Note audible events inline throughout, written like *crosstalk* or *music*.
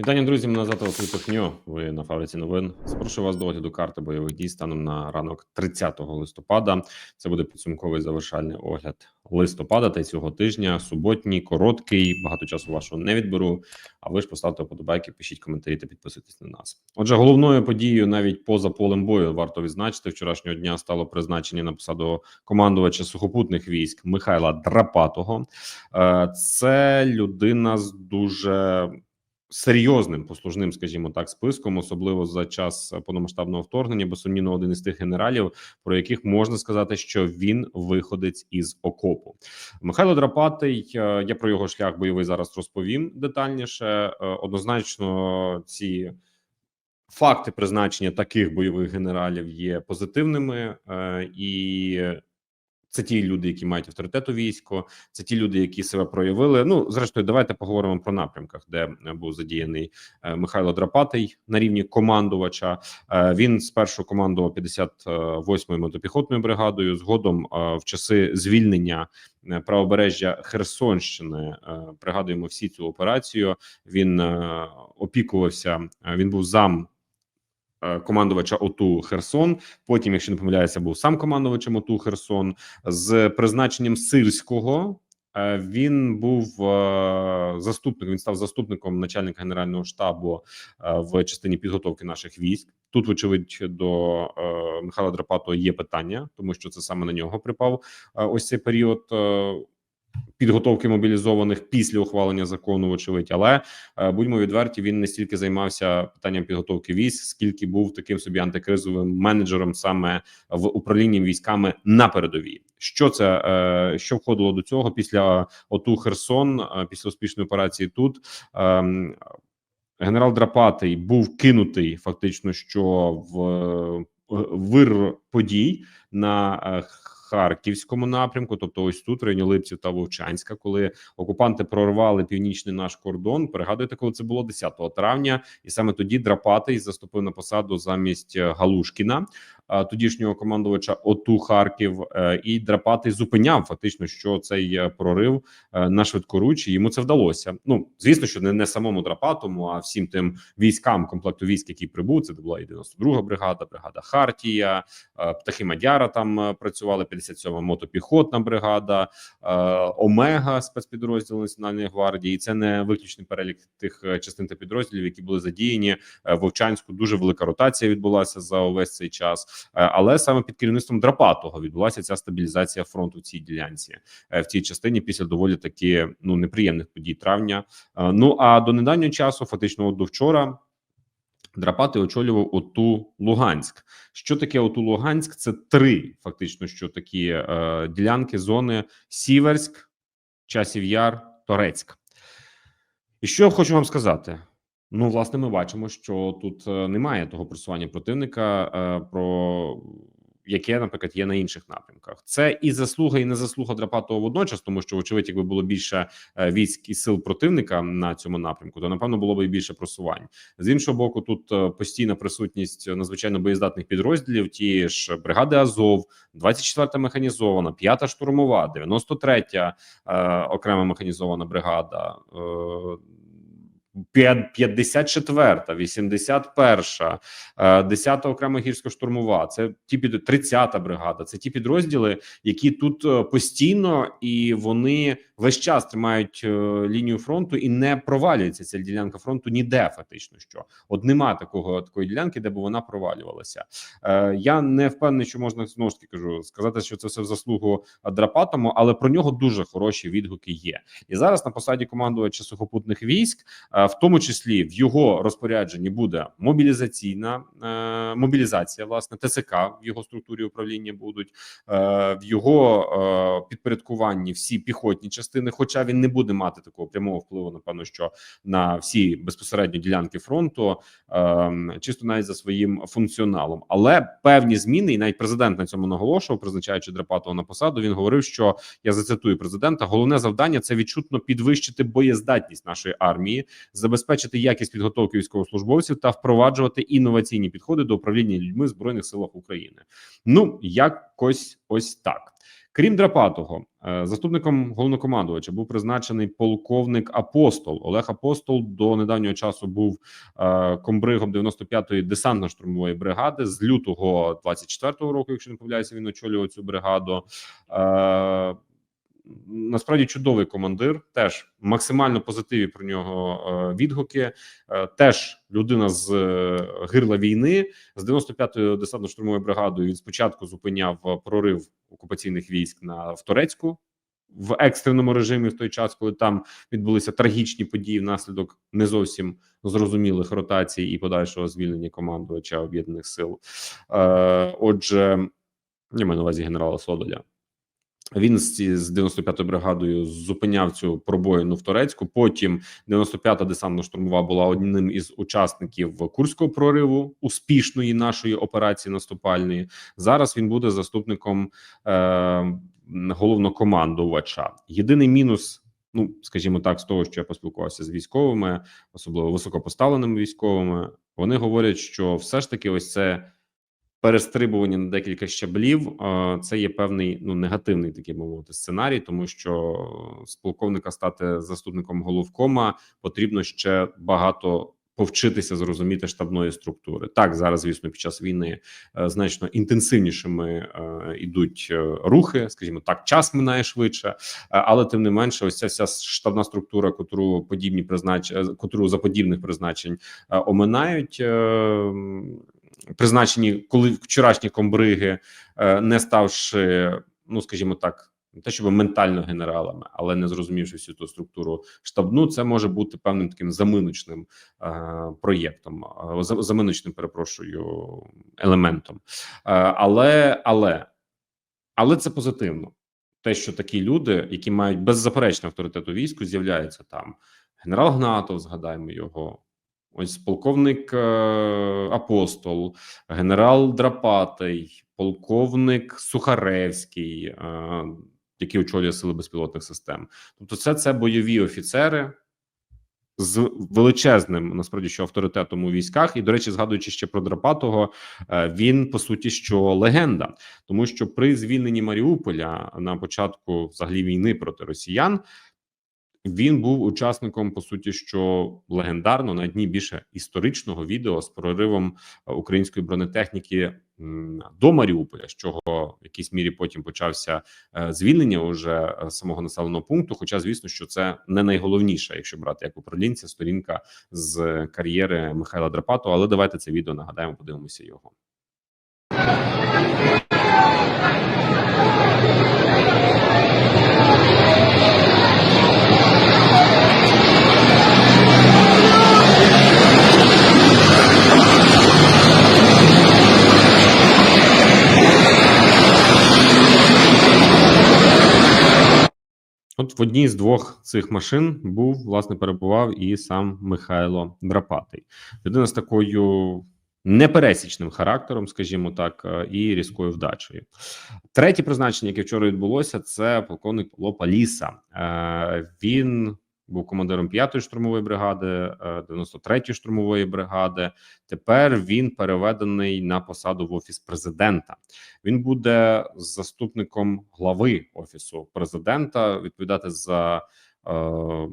Вітання, друзі. Мене звати Василь Пихньо. Ви на фабриці новин. Запрошую вас до огляду карти бойових дій станом на ранок 30 листопада. Це буде підсумковий завершальний огляд листопада та цього тижня. Суботній, короткий. Багато часу вашого не відберу. А ви ж поставте вподобайки, пишіть коментарі та підписуйтесь на нас. Отже, головною подією навіть поза полем бою варто відзначити вчорашнього дня стало призначення на посаду командувача сухопутних військ Михайла Драпатого. Е, Це людина з дуже серйозним послужним, скажімо так, списком, особливо за час повномасштабного вторгнення, безсумнівно один із тих генералів, про яких можна сказати, що він виходець із окопу. Михайло Драпатий. е, Я про його шлях бойовий зараз розповім детальніше. Е, Однозначно, ці. Факти призначення таких бойових генералів є позитивними, е, і це ті люди, які мають авторитет у війську, це ті люди, які себе проявили. Ну, зрештою, давайте поговоримо про напрямках, де е, був задіяний е, Михайло Драпатий на рівні командувача. Е, Він спершу командував 58-ю мотопіхотною бригадою. Згодом в часи звільнення правобережжя Херсонщини пригадуємо всі цю операцію. Він опікувався. Він був зам. Е, Командувача ОТУ Херсон. Потім, якщо не помиляюся, був сам командувачем ОТУ Херсон з призначенням сирського. е, Він був е, заступником. Він став заступником начальника генерального штабу в частині підготовки наших військ. Тут, вочевидь, до Михайла Драпатого є питання, тому що це саме на нього припав ось цей період. Е, Підготовки мобілізованих після ухвалення закону, вочевидь, але е, будьмо відверті, він не стільки займався питанням підготовки військ, скільки був таким собі антикризовим менеджером саме в управлінні військами на передовій. Що це е, що входило до цього після ОТУ Херсон, е, після успішної операції тут. ем, Генерал Драпатий був кинутий фактично, що в е, вир подій на е, Харківському напрямку, тобто ось тут районі Липців та Вовчанська, коли окупанти прорвали північний наш кордон. Пригадуєте, коли це було 10 травня, і саме тоді Драпатий заступив на посаду замість е, Галушкіна, тодішнього командувача ОТУ Харків, е, і Драпатий зупиняв фактично, що цей е, прорив е, на швидкоруч, і йому це вдалося. Ну звісно, що не, не самому Драпатому, а всім тим військам комплекту військ, який прибув. Це була і 92 бригада, бригада Хартія, е, птахи Мадяра там е, працювали. 57-ма мотопіхотна бригада, е, Омега спецпідрозділ Національної гвардії. І це не виключний перелік тих е, частин та підрозділів, які були задіяні Е, в Вовчанську. Дуже велика ротація відбулася за увесь цей час, Е, але саме під керівництвом Драпатого відбулася ця стабілізація фронту в цій ділянці е, в цій частині після доволі таки ну неприємних подій травня. Е, Ну а до недавнього часу, фактично, от до вчора. Драпати очолював ОТУ Луганськ. Що таке ОТУ Луганськ? Це три фактично, що такі е, ділянки зони Сіверськ, Часів Яр, Торецьк. І що я хочу вам сказати? Ну, власне, ми бачимо, що тут е, немає того просування противника, е, про яке, наприклад, є на інших напрямках. Це і заслуга, і не заслуга Драпатого водночас, тому що, вочевидь, якби було більше е, військ і сил противника на цьому напрямку, то напевно було б і більше просувань. З іншого боку, тут постійна присутність надзвичайно боєздатних підрозділів, ті ж бригади Азов, 24-та механізована, 5-та штурмова, 93-я е, окрема механізована бригада. Е, 54-та, 81-та, 10-та окрема гірсько-штурмова, це ті під 30-та бригада. Це ті підрозділи, які тут е, постійно і вони весь час тримають е, лінію фронту і не провалюється ця ділянка фронту ніде. Фактично, що от нема такого такої ділянки, де б вона провалювалася. Е, Я не впевнений, що можна знову ж таки кажу сказати, що це все в заслугу Драпатому, але про нього дуже хороші відгуки є. І зараз на посаді командувача сухопутних військ. Е, В тому числі в його розпорядженні буде мобілізаційна е, мобілізація, власне, ТЦК в його структурі управління будуть е, в його е, підпорядкуванні всі піхотні частини. Хоча він не буде мати такого прямого впливу, напевно, що на всі безпосередньо ділянки фронту, е, чисто навіть за своїм функціоналом. Але певні зміни, і навіть президент на цьому наголошував, призначаючи Драпатова на посаду. Він говорив, що я зацитую президента: головне завдання це відчутно підвищити боєздатність нашої армії, забезпечити якість підготовки військовослужбовців та впроваджувати інноваційні підходи до управління людьми в збройних силах України. Ну якось ось так. Крім Драпатого, е, заступником головнокомандувача був призначений полковник Апостол. Олег Апостол до недавнього часу був е, комбригом 95-ї десантно-штурмової бригади з лютого 24-го року. Якщо не помиляюся, він очолював цю бригаду. Насправді чудовий командир, теж максимально позитиві про нього е, відгуки. Е, теж людина з е, гирла війни з 95-ю десантно-штурмовою бригадою. Він спочатку зупиняв прорив окупаційних військ на в Турецьку в екстреному режимі в той час, коли там відбулися трагічні події внаслідок не зовсім зрозумілих ротацій і подальшого звільнення командувача об'єднаних сил. Отже, я маю на увазі генерала Содоля. Він з з 95-ю бригадою зупиняв цю пробоїну в Турецьку. Потім 95-та десантно-штурмова була одним із учасників Курського прориву успішної нашої операції наступальної. Зараз він буде заступником е, головнокомандувача. Єдиний мінус. Ну, скажімо так, з того, що я поспілкувався з військовими, особливо високопоставленими військовими, вони говорять, що все ж таки, ось це перестрибування на декілька щаблів. е, Це є певний ну негативний такий мовити сценарій, тому що з полковника стати заступником головкома потрібно ще багато. Повчитися зрозуміти штабної структури так зараз, звісно, під час війни е, значно інтенсивнішими е, ідуть е, рухи, скажімо так, час минає швидше, е, але тим не менше, ось ця вся штабна структура, котру подібні признач... е, котру за подібних призначень е, оминають. Призначені, коли вчорашні комбриги, е, не ставши, ну скажімо так, не те, щоб ментально генералами, але не зрозумівши всю ту структуру штабну, це може бути певним таким заминочним е, проєктом, е, заминочним, перепрошую, елементом. Е, але, але, але це позитивно. Те, що такі люди, які мають беззаперечний авторитет у війську, з'являються там. Генерал Гнатов, згадаємо його. Ось полковник е, Апостол, генерал Драпатий, полковник Сухаревський, е, який очолює сили безпілотних систем. Тобто, це, це бойові офіцери з величезним насправді що авторитетом у військах. І до речі, згадуючи ще про Драпатого, е, він по суті що легенда, тому що при звільненні Маріуполя на початку взагалі війни проти росіян. Він був учасником, по суті, що легендарно на дні більше історичного відео з проривом е, української бронетехніки до Маріуполя, з чого в якійсь мірі потім почався е, звільнення уже е, самого населеного пункту. Хоча, звісно, що це не найголовніше, якщо брати як управлінця, сторінка з кар'єри Михайла Драпатова. Але давайте це відео нагадаємо, подивимося його. От в одній з двох цих машин був власне перебував і сам Михайло Драпатий. Людина з такою непересічним характером, скажімо так, е, і різкою вдачею. Третє призначення, яке вчора відбулося, це полковник Павло Паліса. Е, Він був командиром 5-ї штурмової бригади, е, 93-ї штурмової бригади. Тепер він переведений на посаду в офіс президента. Він буде заступником глави офісу президента, відповідати за, е,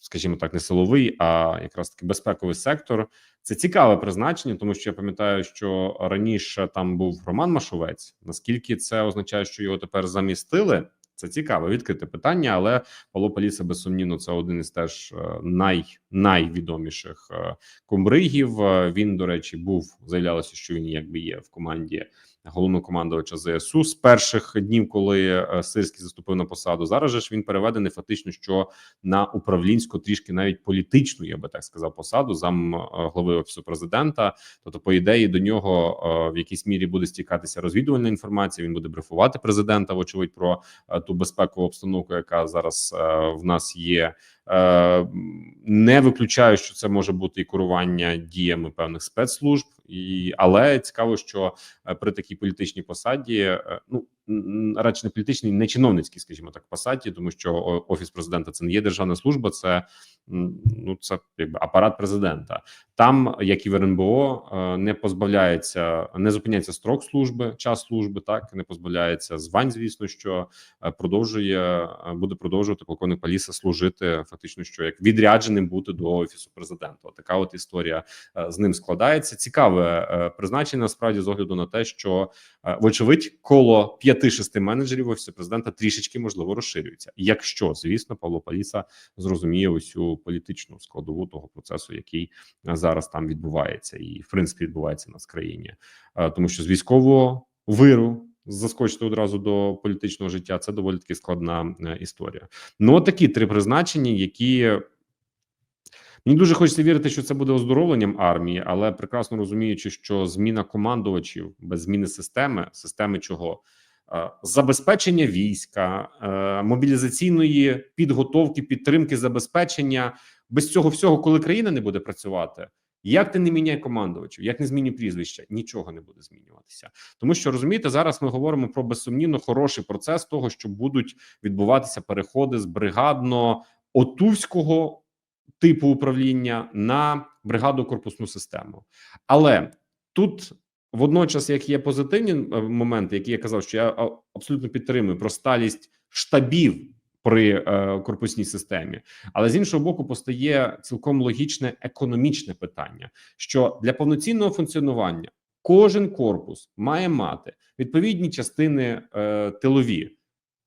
скажімо так, не силовий, а якраз таки безпековий сектор. Це цікаве призначення, тому що я пам'ятаю, що раніше там був Роман Машовець. Наскільки це означає, що його тепер замістили? Це цікаве відкрите питання, але Павло Паліса безсумнівно це один із теж е, най, найвідоміших е, комбригів. Е, Він, до речі, був заявлялося, що він якби є в команді головнокомандувача ЗСУ з перших днів, коли е, Сирський заступив на посаду. Зараз же ж він переведений фактично, що на управлінську, трішки навіть політичну, я би так сказав, посаду зам е, глави офісу президента. Тобто, по ідеї, до нього е, в якійсь мірі буде стікатися розвідувальна інформація. Він буде брифувати президента, вочевидь, про ту безпекову обстановку, яка зараз в нас є. Е, Не виключаю, що це може бути і керування діями певних спецслужб, і але цікаво, що е, при такій політичній посаді, е, ну радше не політичній, не чиновницькій, скажімо так, посаді, тому що офіс президента це не є державна служба, це ну це якби апарат президента. Там, як і в РНБО, е, не позбавляється, не зупиняється строк служби, час служби, так не позбавляється звань. Звісно, що е, продовжує е, буде продовжувати полковник Паліса служити фактично, що як відрядженим бути до офісу президента. Така от історія з ним складається. Цікаве призначення насправді з огляду на те, що вочевидь коло 5-6 менеджерів офісу президента трішечки можливо розширюється. Якщо звісно Павло Паліса зрозуміє усю політичну складову того процесу, який е, зараз там відбувається, і в принципі відбувається в країні, Е, тому що з військового виру. Заскочити одразу до політичного життя це доволі таки складна е, історія. Ну, от такі три призначення, які Мені дуже хочеться вірити, що це буде оздоровленням армії, але прекрасно розуміючи, що зміна командувачів без зміни системи, системи чого Е, забезпечення війська, мобілізаційної підготовки, підтримки, забезпечення без цього всього, коли країна не буде працювати. Як ти не міняй командувачів, як не змінюй прізвища, нічого не буде змінюватися, тому що розумієте, зараз ми говоримо про безсумнівно хороший процес того, що будуть відбуватися переходи з бригадно отувського типу управління на бригаду корпусну систему. Але тут водночас, як є позитивні е, моменти, які я казав, що я абсолютно підтримую про сталість штабів при е, корпусній системі, але з іншого боку, постає цілком логічне економічне питання: що для повноцінного функціонування кожен корпус має мати відповідні частини е, тилові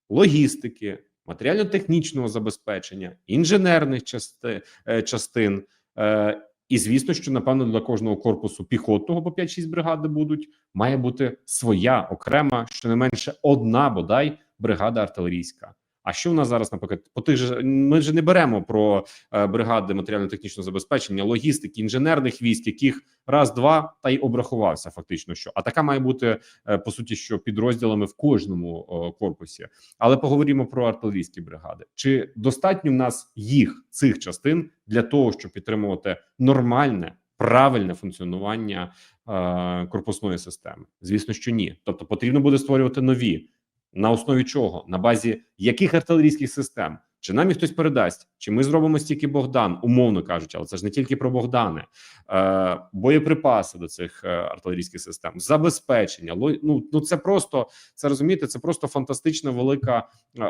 логістики, матеріально-технічного забезпечення, інженерних части, е, частин. Е, і звісно, що напевно для кожного корпусу піхотного по 5-6 бригади будуть має бути своя окрема, щонайменше одна бодай бригада артилерійська. А що в нас зараз, наприклад, по тих же ми ж не беремо про е, бригади матеріально-технічного забезпечення, логістики, інженерних військ, яких раз-два та й обрахувався, фактично, що а така має бути е, по суті, що підрозділами в кожному корпусі. Але поговоримо про артилерійські бригади. Чи достатньо в нас їх цих частин для того, щоб підтримувати нормальне? Правильне функціонування е, корпусної системи, звісно, що ні. Тобто потрібно буде створювати нові на основі чого? На базі яких артилерійських систем? Чи нам їх хтось передасть? Чи ми зробимо стільки Богдан, умовно кажучи, але це ж не тільки про Богдани, е, боєприпаси до цих е, артилерійських систем, забезпечення. ну, ну це просто це розумієте, це просто фантастична велика е,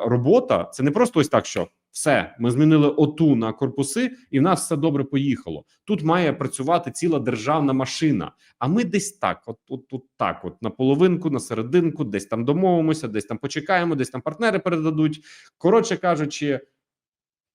робота. Це не просто ось так, що все ми змінили оту на корпуси, і в нас все добре поїхало. Тут має працювати ціла державна машина. А ми десь так, от, от, от так, от на половинку, на серединку, десь там домовимося, десь там почекаємо, десь там партнери передадуть. Коротше кажучи.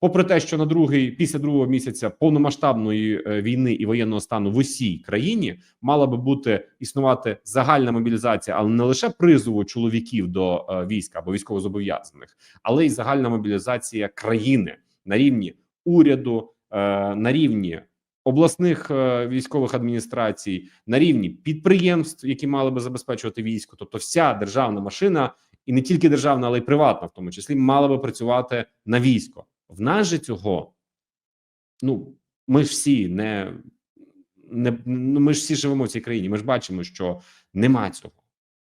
Попри те, що на другий після другого місяця повномасштабної е, війни і воєнного стану в усій країні мала би бути існувати загальна мобілізація, але не лише призову чоловіків до е, війська або військовозобов'язаних, але й загальна мобілізація країни на рівні уряду, е, на рівні обласних військових адміністрацій, на рівні підприємств, які мали би забезпечувати військо, тобто вся державна машина, і не тільки державна, але й приватна, в тому числі мала би працювати на військо. В нас же цього, ну ми ж всі не не ну, ми ж всі живемо в цій країні. Ми ж бачимо, що нема цього.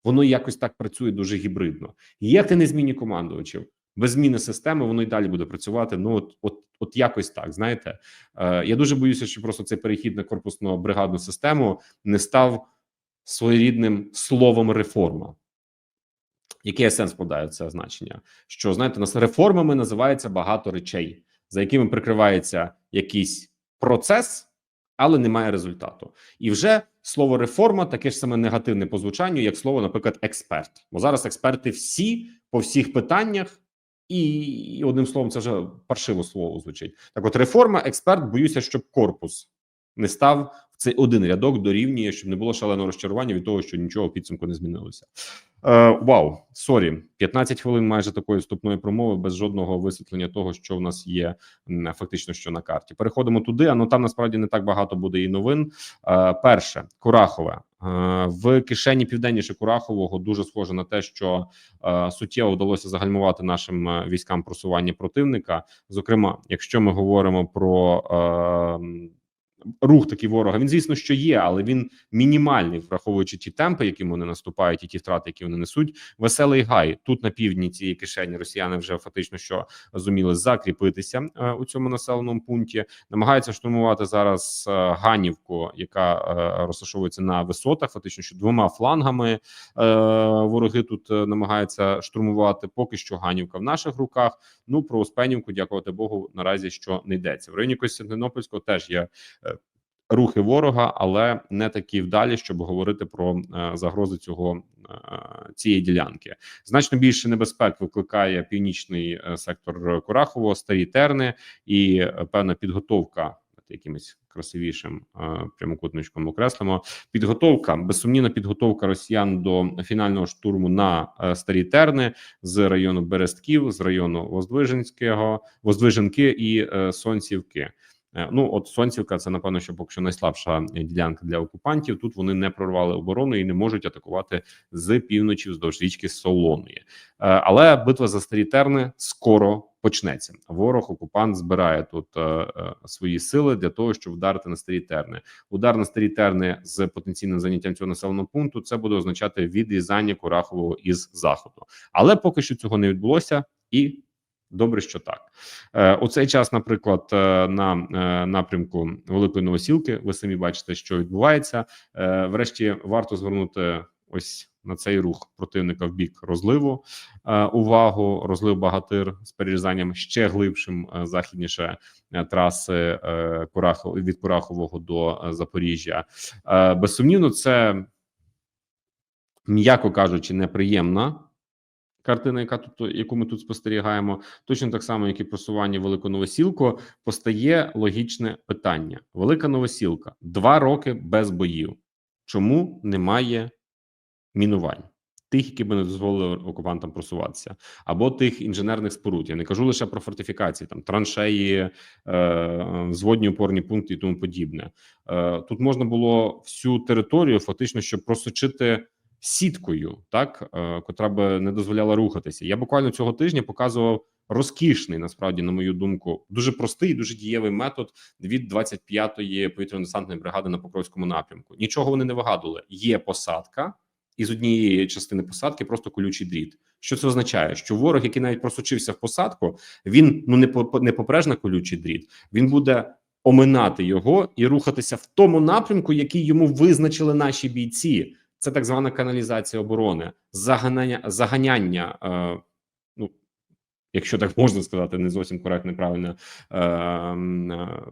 Воно якось так працює дуже гібридно. Як ти не зміні командувачів без зміни системи, воно й далі буде працювати. Ну от, от, от якось так. Знаєте, е, я дуже боюся, що просто цей перехід на корпусну бригадну систему не став своєрідним словом реформа. Який сенс подає це значення? Що знаєте, нас реформами називається багато речей, за якими прикривається якийсь процес, але немає результату. І вже слово реформа таке ж саме негативне по звучанню, як слово, наприклад, експерт. Бо зараз експерти всі по всіх питаннях, і одним словом, це вже паршиво слово звучить. Так, от реформа, експерт, боюся, щоб корпус не став в цей один рядок дорівнює, щоб не було шаленого розчарування від того, що нічого в підсумку не змінилося. Е, Вау, сорі, 15 хвилин майже такої вступної промови без жодного висвітлення того, що в нас є фактично що на карті. Переходимо туди. А ну там насправді не так багато буде і новин. Е, перше Курахове. Е, в кишені південніше Курахового дуже схоже на те, що суттєво вдалося загальмувати нашим військам просування противника. Зокрема, якщо ми говоримо про рух такий ворога. Він, звісно, що є, але він мінімальний, враховуючи ті темпи, яким вони наступають, і ті втрати, які вони несуть. Веселий гай тут на півдні цієї кишені росіяни вже фактично що зуміли закріпитися е, у цьому населеному пункті. Намагаються штурмувати зараз е, Ганівку, яка е, розташовується на висотах. Фактично, що двома флангами е, вороги тут е, намагаються штурмувати. Поки що Ганівка в наших руках. Ну про Успенівку, дякувати Богу, наразі що не йдеться. В районі Костянтинопольського теж є. Рухи ворога, але не такі вдалі, щоб говорити про е, загрози цього е, цієї ділянки. Значно більше небезпек викликає північний е, сектор Курахово, старі терни і певна підготовка якимось красивішим прямокутничком окреслимо. Підготовка безсумнівна підготовка росіян до фінального штурму на старі терни з району Берестків, з району Воздвиженського, Воздвиженки і Сонцівки. Е, Ну, от Сонцівка, це напевно, що поки що найслабша ділянка для окупантів. Тут вони не прорвали оборону і не можуть атакувати з півночі вздовж річки Солоної. Е, Але битва за старі терни скоро почнеться. Ворог окупант збирає тут е, свої сили для того, щоб вдарити на старі терни. Удар на старі терни з потенційним заняттям цього населеного пункту. Це буде означати відрізання Курахового із заходу. Але поки що цього не відбулося і. Добре, що так Е, у цей час, наприклад, е, на е, напрямку Великої Новосілки, ви самі бачите, що відбувається. Врешті варто звернути ось на цей рух противника в бік розливу. Увагу розлив багатир з перерізанням ще глибшим західніше траси від Курахового до Запоріжжя. Безсумнівно, це м'яко кажучи, неприємна картина, яка тут яку ми тут спостерігаємо, точно так само, як і просування Велику Новосілку, постає логічне питання: Велика Новосілка два роки без боїв. Чому немає мінувань? Тих, які би не дозволили окупантам просуватися, або тих інженерних споруд. Я не кажу лише про фортифікації, там траншеї, е, зводні опорні пункти і тому подібне. Е, Тут можна було всю територію фактично, щоб просочити сіткою, так е, котра би не дозволяла рухатися. Я буквально цього тижня показував розкішний, насправді, на мою думку, дуже простий, дуже дієвий метод від 25-ї повітряно-десантної бригади на Покровському напрямку. Нічого вони не вигадували. Є посадка, і з однієї частини посадки просто колючий дріт. Що це означає? Що ворог, який навіть просочився в посадку, він ну не по не попреж на колючий дріт, він буде оминати його і рухатися в тому напрямку, який йому визначили наші бійці. Це так звана каналізація оборони, заганяння заганяння. Е, ну якщо так *laughs* можна сказати, не зовсім коректне, правильне е, е,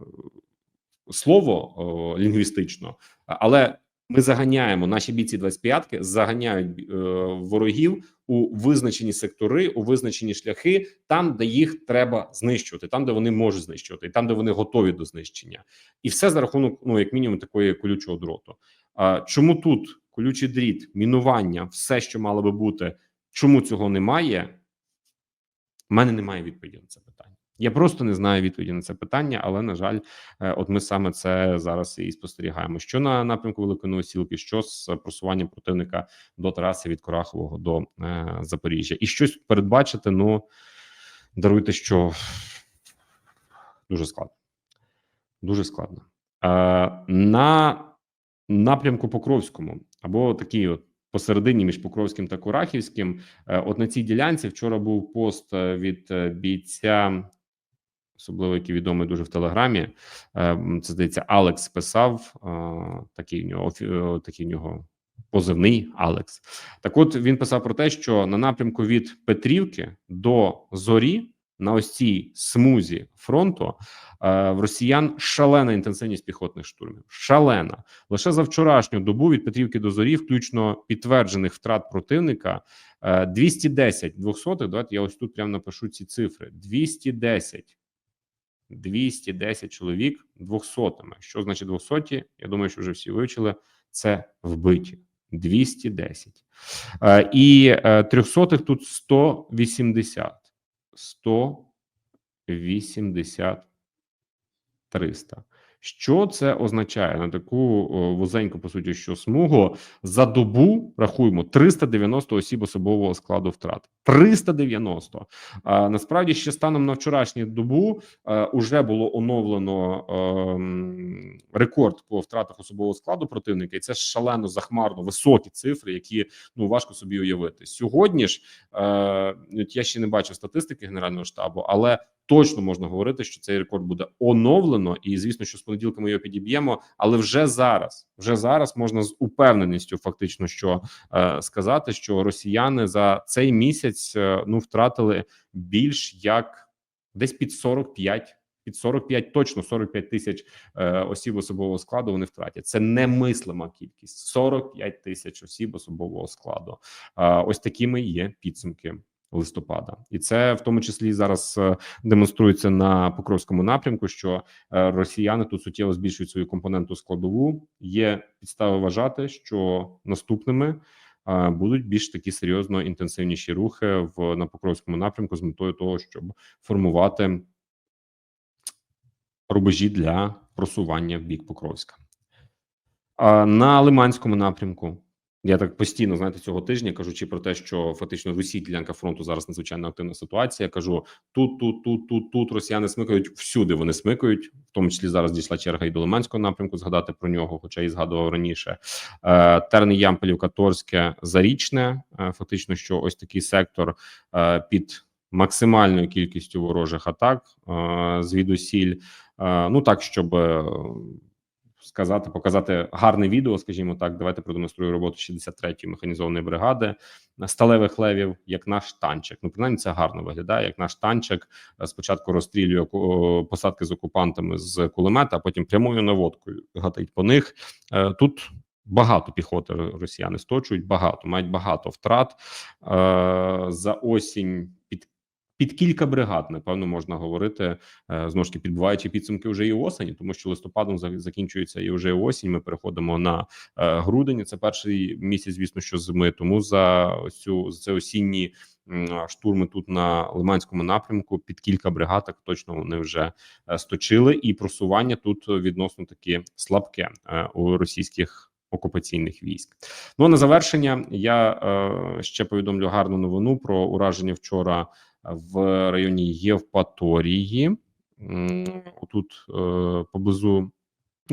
слово о, лінгвістично, але ми заганяємо наші бійці 25-ки заганяють е, ворогів у визначені сектори, у визначені шляхи, там, де їх треба знищувати, там де вони можуть знищувати, і там, де вони готові до знищення, і все за рахунок, ну як мінімум, такої колючого дроту. А чому тут колючий дріт, мінування, все, що мало би бути, чому цього немає? У мене немає відповіді на це питання. Я просто не знаю відповіді на це питання, але на жаль, е, от ми саме це зараз і спостерігаємо. Що на напрямку Великої Новосілки, що з просуванням противника до траси від Корахового до е, Запоріжжя, і щось передбачити. Ну даруйте, що дуже складно. Дуже складно. Е, на напрямку Покровському або такий от посередині між Покровським та Курахівським. Е, От на цій ділянці вчора був пост е, від е, бійця, особливо який відомий дуже в Телеграмі. Це здається, Алекс писав. Такий в нього такий в нього позивний Алекс. Так, от він писав про те, що на напрямку від Петрівки до Зорі. На ось цій смузі фронту е, в росіян шалена інтенсивність піхотних штурмів. Шалена лише за вчорашню добу від Петрівки до Зорі, включно підтверджених втрат противника е, 210 двохсотих. Давайте я ось тут прямо напишу ці цифри: 210 210 чоловік двохсотими. Що значить двохсоті? Я думаю, що вже всі вивчили. Це вбиті 210. Е, і е, трьохсотих тут 180. 180 300. Що це означає на таку вузеньку, по суті, що смугу за добу рахуємо 390 осіб особового складу втрат. 390. А насправді ще станом на вчорашню добу е, уже було оновлено ем, рекорд по втратах особового складу противника, і це шалено захмарно високі цифри, які ну важко собі уявити. Сьогодні ж е, от я ще не бачив статистики генерального штабу, але точно можна говорити, що цей рекорд буде оновлено, і звісно, що з понеділка ми його підіб'ємо. Але вже зараз, вже зараз можна з упевненістю, фактично, що е, сказати, що росіяни за цей місяць е, ну втратили більш як десь під 45 під 45, точно 45 тисяч е, осіб особового складу вони втратять. Це немислима кількість 45 тисяч осіб особового складу. Е, ось такими є підсумки листопада, і це в тому числі зараз е, демонструється на Покровському напрямку. Що е, росіяни тут суттєво збільшують свою компоненту складову. Є підстави вважати, що наступними. е, Будуть більш такі серйозно інтенсивніші рухи в на Покровському напрямку з метою того, щоб формувати рубежі для просування в бік Покровська. На Лиманському напрямку я так постійно знаєте цього тижня кажучи про те, що фактично в усій ділянка фронту зараз надзвичайно активна ситуація. Кажу тут, тут, тут, тут, тут росіяни смикають всюди. Вони смикають, в тому числі зараз дійшла черга і до Лиманського напрямку. Згадати про нього, хоча і згадував раніше. Е, Терни Ямполівка, Торське, Зарічне. Е, фактично, що ось такий сектор е, під максимальною кількістю ворожих атак е, звідусіль. Ну так, щоб сказати, показати гарне відео, скажімо так. Давайте продемонструю роботу 63-ї механізованої бригади сталевих левів, як наш танчик. Ну, принаймні, це гарно виглядає. Як наш танчик спочатку розстрілює посадки з окупантами з кулемета, а потім прямою наводкою гатить по них. Е, Тут багато піхоти ро- росіяни сточують, багато мають багато втрат Е, за осінь під. Кілька бригад, напевно, можна говорити е, знову ж таки підбиваючи підсумки вже і осені, тому що листопадом закінчується і вже осінь. Ми переходимо на е, грудень. Це перший місяць, звісно, що зими. Тому за цю за це осінні штурми тут на Лиманському напрямку під кілька бригад так точно вони вже е, сточили, і просування тут відносно таки слабке у російських. Окупаційних військ. Ну а на завершення я е, ще повідомлю гарну новину про ураження вчора в районі Євпаторії. Тут е, поблизу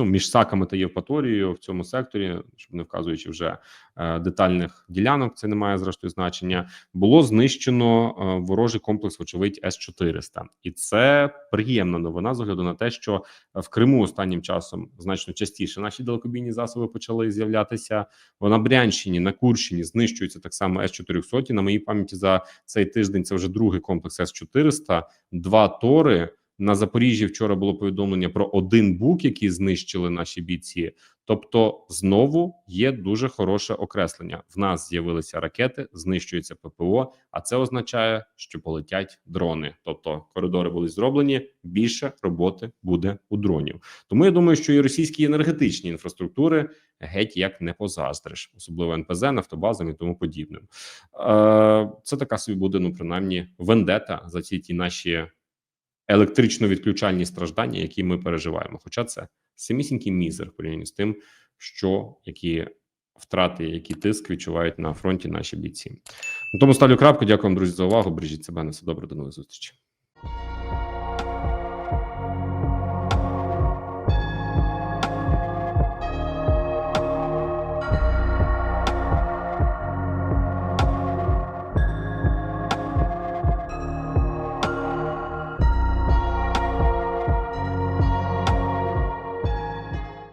ну, між Саками та Євпаторією в цьому секторі, щоб не вказуючи вже е, детальних ділянок, це не має зрештою значення. Було знищено е, ворожий комплекс, вочевидь, С 400 і це приємна новина з огляду на те, що в Криму останнім часом значно частіше наші далекобійні засоби почали з'являтися. Бо на Брянщині, на Курщині знищується так само С 400 На моїй пам'яті за цей тиждень це вже другий комплекс С 400 два тори. На Запоріжжі вчора було повідомлення про один бук, який знищили наші бійці. Тобто, знову є дуже хороше окреслення. В нас з'явилися ракети, знищується ППО, а це означає, що полетять дрони. Тобто, коридори були зроблені. Більше роботи буде у дронів. Тому я думаю, що і російські енергетичні інфраструктури геть як не позаздриш, особливо НПЗ, нафтобазам і тому подібним. Е, Це така собі буде, ну принаймні, вендета за ці ті наші електрично-відключальні страждання, які ми переживаємо. Хоча це самісінький мізер в порівнянні з тим, що які втрати, які тиск відчувають на фронті наші бійці. На тому ставлю крапку. Дякую вам, друзі, за увагу. Бережіть себе на все добре. До нових зустрічей.